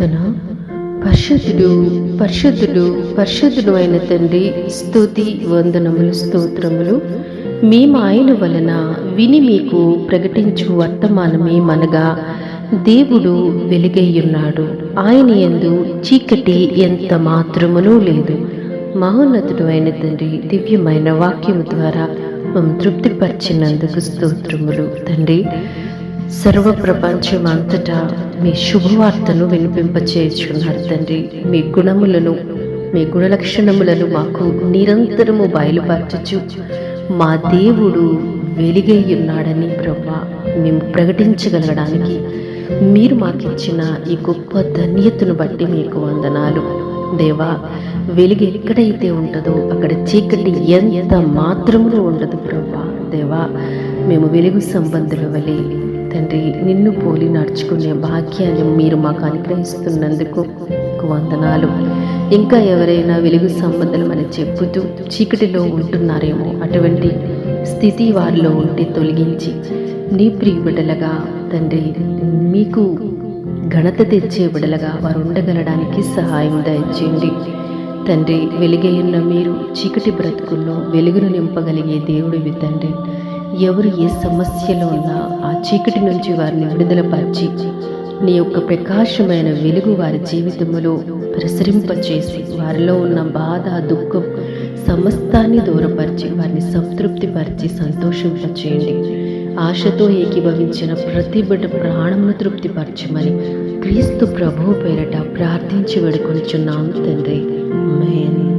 ప్రార్థన. పరిశుద్ధుడు పరిశుద్ధుడు పరిశుద్ధుడు అయిన తండ్రి స్తుతి వందనములు స్తోత్రములు. మేము ఆయన వలన విని మీకు ప్రకటించు వర్తమానమే మనగా. దేవుడు వెలుగయ్యున్నాడు ఆయన ఎందు చీకటి ఎంత మాత్రమునూ లేదు. మహోన్నతుడు అయిన తండ్రి దివ్యమైన వాక్యము ద్వారా మమ్మల్ని తృప్తిపరిచినందుకు స్తోత్రములు. తండ్రి సర్వ ప్రపంచం అంతటా మీ శుభవార్తను వినిపింపచేయుచున్నారు తండ్రి. మీ గుణములను మీ గుణలక్షణములను మాకు నిరంతరము బయలుపరచచ్చు మా దేవుడు వెలిగై ఉన్నాడని ప్రభా మేము ప్రకటించగలగడానికి మీరు మాకిచ్చిన ఈ గొప్ప ధన్యతను బట్టి మీకు వందనాలు. దేవా వెలుగు ఎక్కడైతే ఉంటుందో అక్కడ చీకటి ఎంత మాత్రములో ఉండదు ప్రభా దేవా మేము వెలుగు సంబంధుల వలె తండ్రి నిన్ను పోలి నడుచుకునే భాగ్యాన్ని మీరు మాకు అనుగ్రహిస్తున్నందుకు వందనాలు. ఇంకా ఎవరైనా వెలుగు సంబంధం అని చెప్పుతూ చీకటిలో ఉంటున్నారేమో అటువంటి స్థితి వారిలో ఉంటే తొలగించి నీ ప్రియ బిడ్డలుగా తండ్రి మీకు ఘనత తెచ్చే బిడలగా వారు ఉండగలడానికి సహాయం దయచేయండి. తండ్రి వెలుగైన మీరు చీకటి బ్రతుకుల్లో వెలుగును నింపగలిగే దేవుడివి తండ్రి. ఎవరు ఏ సమస్యలో ఉన్నా చీకటి నుంచి వారిని విడుదలపరిచి నీ యొక్క ప్రకాశమైన వెలుగు వారి జీవితంలో ప్రసరింపచేసి వారిలో ఉన్న బాధ దుఃఖం సమస్తాన్ని దూరపరిచి వారిని సంతృప్తిపరిచి సంతోషింపచేయండి. ఆశతో ఏకీభవించిన ప్రతి బిడ్డ ప్రాణమును తృప్తిపరచమని క్రీస్తు ప్రభువు పేరట ప్రార్థించి వేడుకొనిచున్నాము తండ్రి. ఆమేన్.